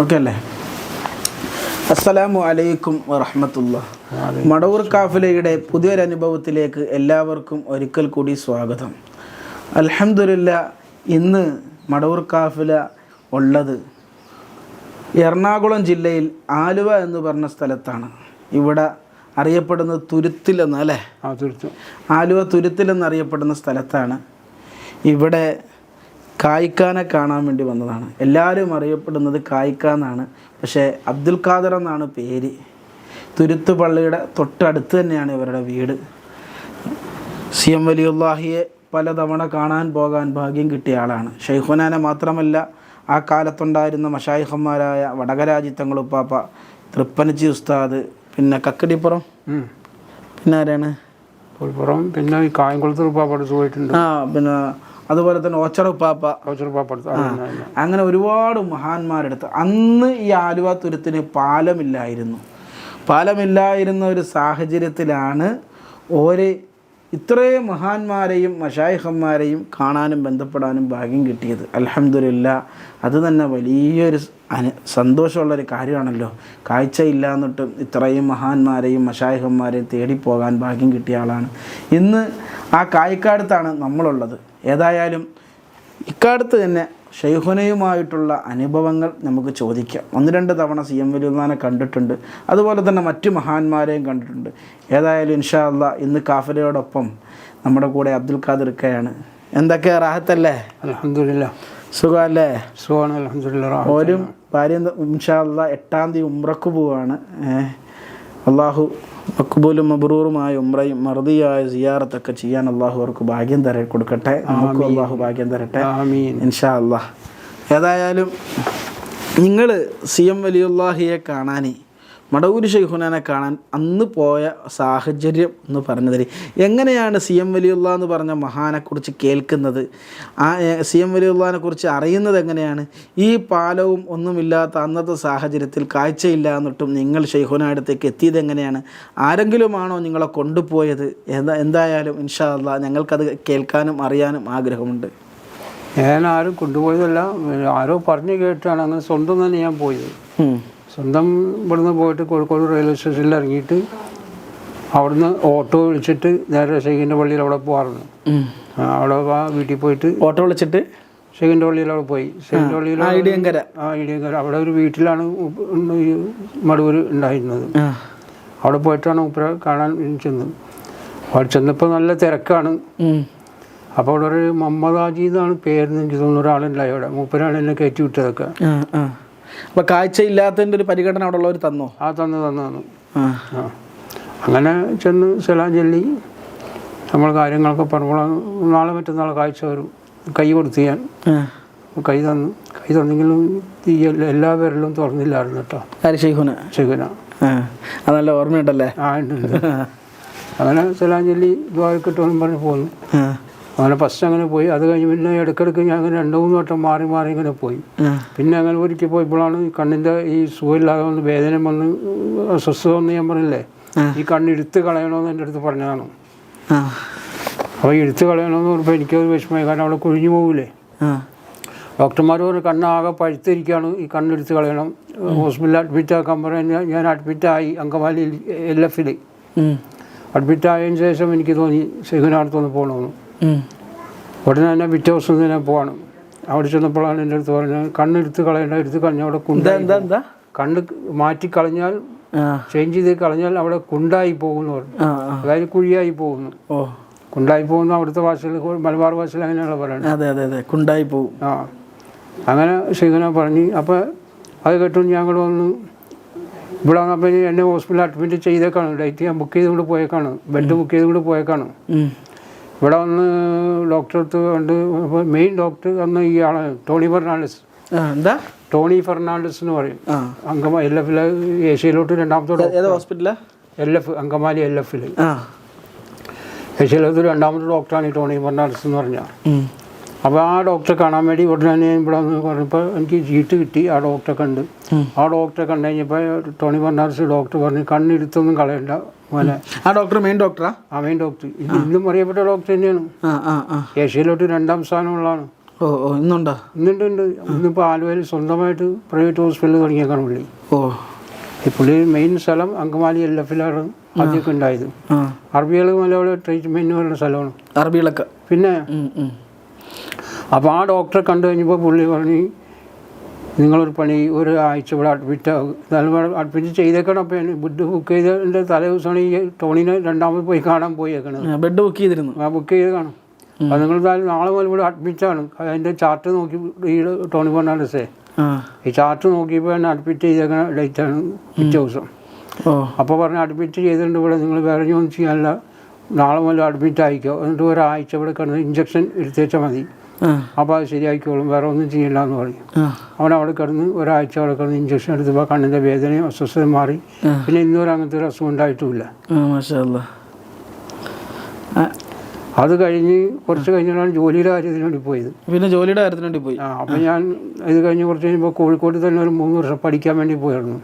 Okay അല്ലേ? അസ്സലാമു അലൈക്കും വറഹമത്തുള്ള. മടവൂർ കാഫിലയുടെ പുതിയൊരനുഭവത്തിലേക്ക് എല്ലാവർക്കും ഒരിക്കൽ കൂടി സ്വാഗതം. അൽഹംദുലില്ല ഇന്ന് മടവൂർ കാഫില ഉള്ളത് എറണാകുളം ജില്ലയിൽ ആലുവ എന്ന് പറഞ്ഞ സ്ഥലത്താണ്. ഇവിടെ അറിയപ്പെടുന്ന തുരുത്തിൽ എന്ന് അല്ലേ? ആലുവ തുരുത്തിൽ അറിയപ്പെടുന്ന സ്ഥലത്താണ്. ഇവിടെ കായ്ക്കാനെ കാണാൻ വേണ്ടി വന്നതാണ്. എല്ലാവരും അറിയപ്പെടുന്നത് കായ്ക്കാന്നാണ് പക്ഷേ അബ്ദുൽ ഖാദർ എന്നാണ് പേര്. തുരുത്ത് പള്ളിയുടെ തൊട്ടടുത്ത് തന്നെയാണ് ഇവരുടെ വീട്. സി എം വലിയുല്ലാഹിയെ പലതവണ കാണാൻ പോകാൻ ഭാഗ്യം കിട്ടിയ ആളാണ്. ഷെയ്ഖുനാനെ മാത്രമല്ല ആ കാലത്തുണ്ടായിരുന്ന മഷായിഹന്മാരായ വടകരാജിത്തങ്ങളുപ്പാപ്പ തൃപ്പനച്ചി ഉസ്താദ് പിന്നെ കക്കടിപ്പുറം. പിന്നെ ആരാണ്? പുൽപ്പുറം പിന്നെ കായംകുളത്ത് ഉപ്പാപ്പ പോയിട്ടുണ്ട് ആ പിന്നെ അതുപോലെ തന്നെ ഓച്ചറ ഓച്ചറുപ്പാപ്പ കോച്ചർ ഉപ്പാപ്പടുത്ത് അങ്ങനെ ഒരുപാട് മഹാന്മാരെടുത്ത്. അന്ന് ഈ ആലുവ തുരുത്തിന് പാലമില്ലായിരുന്നു. പാലമില്ലായിരുന്ന ഒരു സാഹചര്യത്തിലാണ് ഓരേ ഇത്രയും മഹാന്മാരെയും മഷായിഹന്മാരെയും കാണാനും ബന്ധപ്പെടാനും ഭാഗ്യം കിട്ടിയത്. അലഹമില്ല അത് തന്നെ വലിയൊരു അനു സന്തോഷമുള്ളൊരു കാര്യമാണല്ലോ. കാഴ്ചയില്ല എന്നിട്ടും ഇത്രയും മഹാന്മാരെയും മഷായിഹന്മാരെയും തേടിപ്പോകാൻ ഭാഗ്യം കിട്ടിയ ആളാണ്. ഇന്ന് ആ കായ്ക്കാടത്താണ് നമ്മളുള്ളത്. ഏതായാലും ഇക്കാലത്ത് തന്നെ ഷെയ്ഹുനയുമായിട്ടുള്ള അനുഭവങ്ങൾ നമുക്ക് ചോദിക്കാം. ഒന്ന് രണ്ട് തവണ സി എം വലിയുദ്ദാനെ കണ്ടിട്ടുണ്ട്. അതുപോലെ തന്നെ മറ്റു മഹാന്മാരെയും കണ്ടിട്ടുണ്ട്. ഏതായാലും ഇൻഷാ അല്ലാ ഇന്ന് കാഫിലയോടൊപ്പം നമ്മുടെ കൂടെ അബ്ദുൽ ഖാദിർ ഇക്കയാണ് എന്തൊക്കെ റാഹത്തല്ലേ? അലഹമില്ല സുഖമല്ലേ? സുഖമാണ് അലഹമില്ല ഓരും ഭാര്യ ഇൻഷാ അല്ലാ എട്ടാം തീയതി ഉംറക്ക് പോവാണ്. അള്ളാഹു മക്ബൂലും മബ്രൂറുമായ ഉംറയും മറുതിയായ സിയാറത്തൊക്കെ ചെയ്യാൻ അള്ളാഹു അവർക്ക് ഭാഗ്യം തര കൊടുക്കട്ടെ. നമുക്കും അള്ളാഹു ഭാഗ്യം തരട്ടെ. ഇൻഷാ അള്ളാഹ് ഏതായാലും നിങ്ങൾ സി എം വലിയുല്ലാഹിയെ കാണാൻ മടവൂര് ഷെയ്ഖുനാനെ കാണാൻ അന്ന് പോയ സാഹചര്യം എന്ന് പറഞ്ഞതിൽ എങ്ങനെയാണ് സി എം വലിയുള്ള എന്ന് പറഞ്ഞ മഹാനെക്കുറിച്ച് കേൾക്കുന്നത്? ആ സി എം വലിയുള്ളതിനെ കുറിച്ച് അറിയുന്നത് എങ്ങനെയാണ്? ഈ പാലവും ഒന്നുമില്ലാത്ത അന്നത്തെ സാഹചര്യത്തിൽ കാഴ്ചയില്ല എന്നിട്ടും നിങ്ങൾ ഷെയ്ഖുന അടുത്തേക്ക് എത്തിയത് എങ്ങനെയാണ്? ആരെങ്കിലുമാണോ നിങ്ങളെ കൊണ്ടുപോയത്? എന്താ എന്തായാലും ഇൻഷാ അല്ല ഞങ്ങൾക്കത് കേൾക്കാനും അറിയാനും ആഗ്രഹമുണ്ട്. ഞാൻ ആരും കൊണ്ടുപോയതല്ല ആരോ പറഞ്ഞു കേട്ടാണ് അങ്ങനെ സ്വന്തം തന്നെ ഞാൻ പോയത്. സ്വന്തം ഇവിടുന്ന് പോയിട്ട് കോഴിക്കോട് റെയിൽവേ സ്റ്റേഷനിൽ ഇറങ്ങിയിട്ട് അവിടുന്ന് ഓട്ടോ വിളിച്ചിട്ട് നേരെ ഷെയ്ഖിന്റെ പള്ളിയിൽ അവിടെ പോകാറുണ്ട് അവിടെ ആ വീട്ടിൽ പോയിട്ട് ഓട്ടോ വിളിച്ചിട്ട്? ഷെയ്ഖിന്റെ പള്ളിയിൽ അവിടെ പോയി. ഷെയ്ഖിന്റെ പള്ളിയിൽ ആ ഇടിയങ്കര. ആ ഇടിയങ്കര. അവിടെ ഒരു വീട്ടിലാണ് ഈ മടുവൂർ ഉണ്ടായിരുന്നത്. അവിടെ പോയിട്ടാണ് ഉപ്പര കാണാൻ ചെന്നത്. അവിടെ ചെന്നപ്പോൾ നല്ല തിരക്കാണ്. അപ്പോൾ അവിടെ ഒരു മമ്മദാജി എന്നാണ് പേരെന്ന് എനിക്ക് തോന്നുന്ന. ഒരാളുണ്ടായി അവിടെ. മൂപ്പരാണ് എന്നെ കയറ്റി വിട്ടതൊക്കെ. അപ്പൊ കാഴ്ചയില്ലാത്തതിന്റെ ഒരു പരിഗണന അവിടെ ഉള്ളവർ തന്നോ? ആ തന്നു തന്നു തന്നു. അങ്ങനെ ചെന്ന് സെലാൻ ചൊല്ലി നമ്മൾ കാര്യങ്ങളൊക്കെ പറഞ്ഞപ്പോൾ നാളെ മറ്റന്നാൾ കാഴ്ച വരും. കൈ കൊടുത്തു ഞാൻ. കൈ തന്നു. കൈ തന്നെങ്കിലും ഈ എല്ലാ- പേരിലും തുറന്നില്ലായിരുന്നു കേട്ടോ. ശൈഖുന? ആ. നല്ല ഓർമ്മയുണ്ടല്ലേ? ആ ഉണ്ട്. അങ്ങനെ സലാം ചൊല്ലി ദ്വാരക്കിട്ടോന്നും പറഞ്ഞ് പോന്നു. അങ്ങനെ ഫസ്റ്റ് അങ്ങനെ പോയി. അത് കഴിഞ്ഞ് പിന്നെ ഇടയ്ക്കിടയ്ക്ക് ഞാൻ അങ്ങനെ രണ്ട് മൂന്ന് വട്ടം മാറി മാറി ഇങ്ങനെ പോയി. പിന്നെ അങ്ങനെ ഒരിക്കൽ പോയപ്പോഴാണ് ഈ കണ്ണിന്റെ ഈ സുഖമില്ലാതെ വന്ന് വേദന വന്ന് അസ്വസ്ഥത വന്ന് ഞാൻ പറഞ്ഞില്ലേ ഈ കണ്ണ് എടുത്ത് കളയണമെന്ന് എന്റെ അടുത്ത് പറഞ്ഞതാണ് അപ്പോൾ എടുത്ത് കളയണമെന്ന് പറഞ്ഞപ്പോൾ എനിക്കത് വിഷമമായി. കാരണം അവിടെ കുഴിഞ്ഞു പോകില്ലേ ഡോക്ടർമാർ പറഞ്ഞു കണ്ണാകെ പഴുത്തിരിക്കുകയാണ് ഈ കണ്ണെടുത്ത് കളയണം. ഹോസ്പിറ്റലിൽ അഡ്മിറ്റ് ആക്കാൻ പറഞ്ഞാൽ ഞാൻ അഡ്മിറ്റായി അങ്കമാലി എൽ എഫിൽ. അഡ്മിറ്റ് ആയതിനു ശേഷം എനിക്ക് തോന്നി സെഹിനടുത്തൊന്ന് പോകണമെന്ന്. ഉടനെ തന്നെ പിറ്റേ ദിവസം തന്നെ പോവാണ്. അവിടെ ചെന്നപ്പോഴാണ് എന്റെ അടുത്ത് പറഞ്ഞത് കണ്ണെടുത്ത് കളയേണ്ട എടുത്ത് കളഞ്ഞ അവിടെ കുണ്ട കണ്ണ് മാറ്റി കളഞ്ഞാൽ ചേഞ്ച് ചെയ്ത് കളഞ്ഞാൽ അവിടെ കുണ്ടായി പോകുന്നു പറഞ്ഞു. അതായത് കുഴിയായി പോകുന്നു. ഓ. കുണ്ടായി പോകുന്നു അവിടുത്തെ ഭാഷയിൽ മലബാർ ഭാഷയിൽ അങ്ങനെയുള്ള പറയുന്നത് അതെ അതെ അതെ. കുണ്ടായി പോകും. ആ. അങ്ങനെ ഷെയ്ഖന പറഞ്ഞു അപ്പോൾ അത് കേട്ടു ഞങ്ങൾ വന്ന്. ഇവിടെ വന്നപ്പോൾ എന്നെ ഹോസ്പിറ്റലിൽ അഡ്മിറ്റ് ചെയ്തേക്കാണ്. ഡേറ്റ് ഞാൻ ബുക്ക് ചെയ്തുകൊണ്ട് പോയേക്കാണ്. ബെഡ് ബുക്ക് ചെയ്തുകൊണ്ട് പോയേക്കാണ്. ഇവിടെ വന്ന് ഡോക്ടർ അടുത്ത് കണ്ട് മെയിൻ ഡോക്ടർ അന്ന് ഈ ആളെ ടോണി ഫെർണാണ്ടസ്. എന്താ? ടോണി ഫെർണാണ്ടസ് എന്ന് പറയും. അങ്കമാ എൽ എഫിലെ ഏഷ്യയിലോട്ട് രണ്ടാമത്തെ ഏത് ഹോസ്പിറ്റലാ? എൽ എഫ് അങ്കമാലി എൽ എഫിൽ ആ. ഏഷ്യയിലോട്ട് രണ്ടാമത്തെ ഡോക്ടറാണ് ഈ ടോണി ഫെർണാണ്ടസ് എന്ന് പറഞ്ഞാൽ. അപ്പോൾ ആ ഡോക്ടറെ കാണാൻ വേണ്ടി ഉടനെ ഇവിടെ വന്ന് പറഞ്ഞപ്പോൾ എനിക്ക് ചീട്ട് കിട്ടി ആ ഡോക്ടറെ കണ്ട്. ആ ഡോക്ടറെ കണ്ടു കഴിഞ്ഞപ്പോൾ ടോണി ഫെർണാണ്ടസ് ഡോക്ടർ പറഞ്ഞു കണ്ണെടുത്തൊന്നും കളയണ്ട മോനെ. ആ ഡോക്ടർ മെയിൻ ഡോക്ടറാ ആ? മെയിൻ ഡോക്ടർ ഇന്നും അറിയപ്പെട്ട ഡോക്ടർ തന്നെയാണ്. ഏഷ്യയിലോട്ട് രണ്ടാം സ്ഥാനമുള്ളതാണ്. ഓ ഓ ഇന്നുണ്ടോ? ഇന്നുണ്ട് ഉണ്ട് ഇന്നിപ്പോൾ ആലുവയിൽ സ്വന്തമായിട്ട് പ്രൈവറ്റ് ഹോസ്പിറ്റൽ തുടങ്ങിയേക്കാണ് പുള്ളി. ഓ. ഈ പുള്ളി മെയിൻ സ്ഥലം അങ്കമാലി എൽ എഫിലാണ് ആദ്യമൊക്കെ ഉണ്ടായത്. അറബികൾ മലയാളം ട്രീറ്റ്മെന്റ് പറയുന്ന സ്ഥലമാണ്. അറബികളൊക്കെ. പിന്നെ. അപ്പോൾ ആ ഡോക്ടറെ കണ്ടു കഴിഞ്ഞപ്പോൾ പുള്ളി പറഞ്ഞു നിങ്ങളൊരു പണി ഒരു ആഴ്ച ഇവിടെ അഡ്മിറ്റ് അഡ്മിറ്റ് ചെയ്തേക്കണം. അപ്പോൾ ബെഡ് ബുക്ക് ചെയ്തതിന്റെ തലേ ദിവസമാണ് ഈ ടോണിനെ രണ്ടാമത് പോയി കാണാൻ പോയേക്കണത്. ബെഡ് ബുക്ക് ചെയ്തിരുന്നു. ആ ബുക്ക് ചെയ്ത് കാണും. അപ്പോൾ നിങ്ങൾ നാളെ മുതൽ ഇവിടെ അഡ്മിറ്റാണ് അതിന്റെ ചാർട്ട് നോക്കി ഈ ടോണി ഫെർണാണ്ടസേ. ഈ ചാർട്ട് നോക്കിയപ്പോൾ എന്നെ അഡ്മിറ്റ് ചെയ്തേക്കണ ഡേറ്റാണ് പിറ്റേ ദിവസം. അപ്പോൾ പറഞ്ഞ് അഡ്മിറ്റ് ചെയ്തിട്ടുണ്ട് ഇവിടെ. നിങ്ങൾ വേറെ ഒന്നും ചെയ്യാനില്ല. നാളെ മുതൽ അഡ്മിറ്റ് ആയിക്കോ. എന്നിട്ട് ഒരാഴ്ച ഇവിടെ കിടന്ന് ഇഞ്ചക്ഷൻ എടുത്തേച്ചാൽ മതി. അപ്പോൾ അത് ശരിയാക്കിക്കോളും വേറെ ഒന്നും ചെയ്യില്ല എന്ന് പറഞ്ഞു അവൻ അവിടെ കിടന്ന് ഒരാഴ്ച അവിടെ കിടന്ന് ഇഞ്ചക്ഷൻ എടുത്തപ്പോൾ കണ്ണിന്റെ വേദനയും അസ്വസ്ഥതയും മാറി. പിന്നെ ഇന്നൊരു അങ്ങനത്തെ ഒരു അസുഖം ഉണ്ടായിട്ടുമില്ല അത് കഴിഞ്ഞ് കുറച്ച് കഴിഞ്ഞാണ് ജോലിയുടെ കാര്യത്തിന് വേണ്ടി പോയത്. പിന്നെ ജോലിയുടെ കാര്യത്തിന് വേണ്ടി പോയി? ആ അപ്പം ഞാൻ ഇത് കഴിഞ്ഞ് കുറച്ച് കഴിഞ്ഞപ്പോൾ കോഴിക്കോട് തന്നെ ഒരു മൂന്ന് വർഷം പഠിക്കാൻ വേണ്ടി പോയിരുന്നു.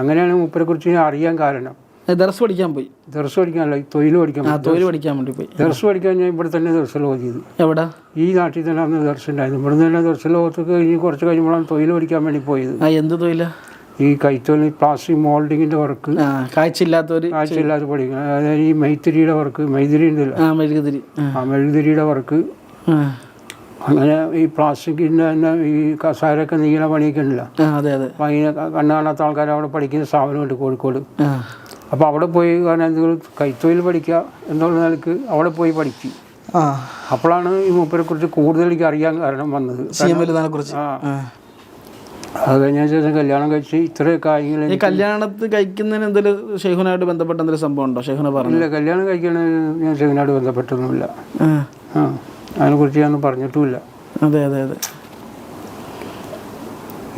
അങ്ങനെയാണ് മൂപ്പരെക്കുറിച്ച് ഞാൻ അറിയാൻ കാരണം. ദർസ് പഠിക്കാൻ പോയി. ദർസ് പഠിക്കാനല്ല തൊഴിൽ പഠിക്കാൻ ആ തൊഴിൽ പഠിക്കാൻ വേണ്ടി പോയി. ദർസ് പഠിക്കാൻ ഞാൻ ഇവിടെ തന്നെ ദർശന ഓതിയത് എവിടെ? ഈ നാട്ടിൽ തന്നെ അന്ന് ദർശനം ഉണ്ടായിരുന്നു. ഇവിടെ നിന്ന് തന്നെ ദർശന ഓത്തൊക്കെ കഴിഞ്ഞ് കുറച്ച് കഴിയുമ്പോഴാണ് തൊഴിൽ പഠിക്കാൻ വേണ്ടി പോയത്. ആ എന്ത് തൊഴിലാ? ഈ കൈത്തൊഴിൽ പ്ലാസ്റ്റിക് മോൾഡിങ്ങിന്റെ വർക്ക്. ആ കാഴ്ചയില്ലാത്തവര് ആഴ്ചയില്ലാതെ പഠിക്കണം അതായത് ഈ മൈത്തിരിയുടെ വർക്ക് മൈതിരി ഉണ്ടല്ലോ. ആ മെഴുകുതിരി. ആ. ആ മെഴുകുതിരിയുടെ വർക്ക്. അങ്ങനെ ഈ പ്ലാസ്റ്റിക്കിന്റെ തന്നെ ഈ കസാരൊക്കെ നീല പണിയൊക്കെ ഉണ്ടല്ലോ. അതെ അതെ. അപ്പം അതിനെ ക- കണ്ണ് കാണാത്ത ആൾക്കാർ അവിടെ പഠിക്കുന്ന സ്ഥാപനമുണ്ട് കോഴിക്കോട്. അപ്പോൾ അവിടെ പോയി എന്തെങ്കിലും കൈത്തൊഴിൽ പഠിക്കുക എന്നുള്ള നിലയ്ക്ക് അവിടെ പോയി പഠിച്ചു. അപ്പോഴാണ് ഈ മൂപ്പരെ കുറിച്ച് കൂടുതൽ എനിക്ക് അറിയാൻ കാരണം വന്നത്. അത് കഴിഞ്ഞ ശേഷം കല്യാണം കഴിച്ച് ഇത്രയും കാര്യങ്ങൾ ഈ കല്യാണത്ത് കഴിക്കുന്നതിന് എന്തെങ്കിലും ഷെയ്ഖുനായിട്ട് ബന്ധപ്പെട്ട എന്തെങ്കിലും സംഭവം ഉണ്ടോ? ഷെയ്ഖുന പറഞ്ഞു ഇല്ല കല്യാണം കഴിക്കുന്ന ഞാൻ ഷെയ്ഖുനായിട്ട് ബന്ധപ്പെട്ടൊന്നുമില്ല. ആ. ആ. അതിനെക്കുറിച്ച് ഞാനൊന്നും പറഞ്ഞിട്ടുമില്ല. അതെ അതെ അതെ.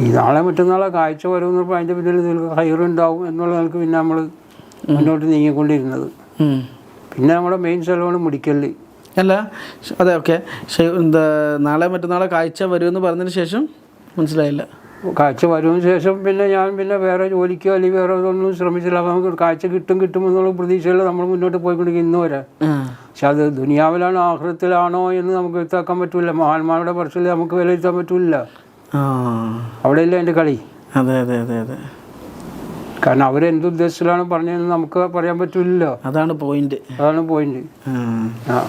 ഈ നാളെ മറ്റന്നാളെ കാഴ്ച വരുമെന്ന് പറഞ്ഞപ്പോൾ അതിന്റെ പിന്നിൽ നിങ്ങൾക്ക് ഹയറുണ്ടാവും എന്നുള്ള നിലയ്ക്ക് പിന്നെ നമ്മൾ മുന്നോട്ട് നീങ്ങിക്കൊണ്ടിരുന്നത്. പിന്നെ നമ്മുടെ മെയിൻ സ്ഥലമാണ് മുടിക്കൽ അല്ല അതെ ഓക്കെ. എന്താ നാളെ മറ്റന്നാളെ കാഴ്ച വരുമെന്ന് പറഞ്ഞതിന് ശേഷം മനസ്സിലായില്ല. കാഴ്ച വരുന്നതിന് ശേഷം പിന്നെ ഞാൻ പിന്നെ വേറെ ജോലിക്കോ അല്ലെങ്കിൽ വേറെ ഒന്നും ശ്രമിച്ചില്ല. അപ്പോൾ നമുക്ക് കാഴ്ച കിട്ടും കിട്ടും എന്നുള്ള പ്രതീക്ഷയിൽ നമ്മൾ മുന്നോട്ട് പോയിക്കൊണ്ടിരിക്കും ഇന്ന് വരെ. പക്ഷെ അത് ദുനിയാവിലാണോ ആഹൃത്തിലാണോ എന്ന് നമുക്ക് വ്യക്തമാക്കാൻ പറ്റില്ല മഹാന്മാരുടെ പറച്ചിൽ നമുക്ക് വിലയിരുത്താൻ പറ്റില്ല അവിടെയല്ല എന്റെ കളി? അതെ അതെ അതെ അതെ. കാരണം അവർ അവരെന്തുദ്ദേശത്തിലാണ് പറഞ്ഞതെന്ന് നമുക്ക് പറയാൻ പറ്റില്ലല്ലോ അതാണ് പോയിന്റ് അതാണ് പോയിന്റ് ആ.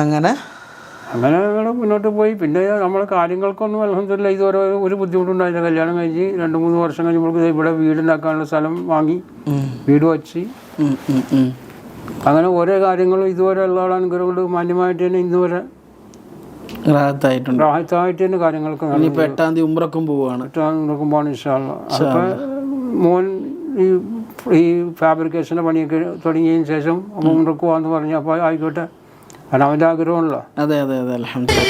അങ്ങനെ? അങ്ങനെ ഞങ്ങൾ മുന്നോട്ട് പോയി. പിന്നെ നമ്മളെ കാര്യങ്ങൾക്കൊന്നും അലഹമില്ല ഇതുവരെ ഒരു ബുദ്ധിമുട്ടുണ്ടായില്ല. കല്യാണം കഴിഞ്ഞ് രണ്ട് മൂന്ന് വർഷം കഴിഞ്ഞപ്പോൾ ഇവിടെ വീടുണ്ടാക്കാനുള്ള സ്ഥലം വാങ്ങി. വീട് വച്ച്. അങ്ങനെ ഓരോ കാര്യങ്ങളും ഇതുവരെ ഉള്ള കൊണ്ട് മാന്യമായിട്ട് തന്നെ ഇന്നുവരെ റാഹത്തായിട്ടുണ്ട്. റാഹത്തായിട്ട് തന്നെ കാര്യങ്ങൾക്ക് ഇനിയിപ്പോൾ എട്ടാം തീയതി ഉമ്രക്കും പോവുകയാണ് നോക്കുമ്പോൾ ഇൻഷാല്ല അപ്പോൾ മോൻ ഈ ഈ ഫാബ്രിക്കേഷന്റെ പണിയൊക്കെ തുടങ്ങിയതിന് ശേഷം ഉമ്രക്ക് പോകാമെന്ന് പറഞ്ഞു അപ്പോൾ ആയിക്കോട്ടെ. കാരണം അവന്റെ ആഗ്രഹമുള്ള അതെ അതെ അതെ. അലഹമില്ല